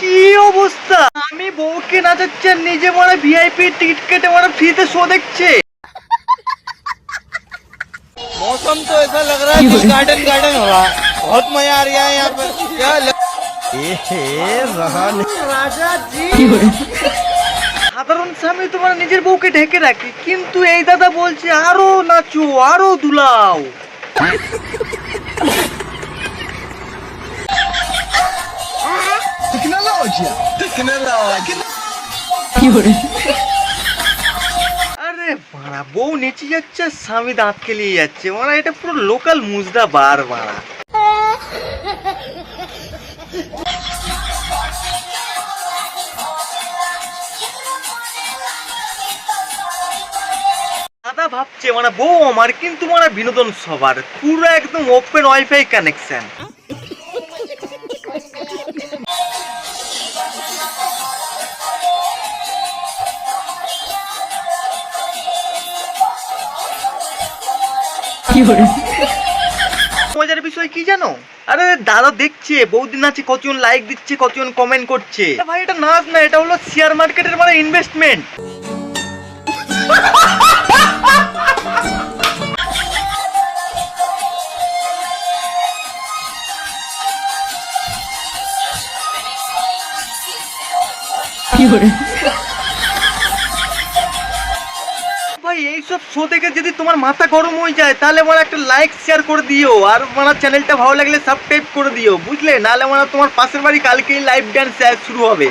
কি অবস্থা? আমি নিজে মনে ভিআইপি টিকিট কেটে মনে ফ্রিতে শো দেখছে। मौसम তো ऐसा लग रहा है कि जी। সাধারণ স্বামী তোমার নিজের বউকে ঢেকে রাখি কিন্তু এই দাদা বলছে আরও নাচো আরও দুলাও। আরে বাড়া বউ নেচে যাচ্ছে আর স্বামী দাঁত খেলিয়ে যাচ্ছে। মানে এটা পুরো লোকাল মুজদা বার বাড়া। দাদা ভাবছে মানে বউ আমার কিন্তু মানে বিনোদন সবার। পুরো একদম ওপেন ওয়াইফাই কানেকশন মজার বিষয় কি জানো? আরে দাদা দেখছে বহুদিন আছে কতজন লাইক দিচ্ছে কতজন কমেন্ট করছে। ভাই এটা নাচ না এটা হলো শেয়ার মার্কেটের মানে ইনভেস্টমেন্ট ভাই, এইসব শো দেখে যদি তোমার মাথা গরম হয়ে যায়, তাহলে মানে একটা লাইক শেয়ার করে দিও, আর মানে চ্যানেলটা ভালো লাগলে সাবস্ক্রাইব করে দিও, বুঝলে? নাহলে মানে তোমার পাশের বাড়ি কালকেই লাইভ ড্যান্স শুরু হবে।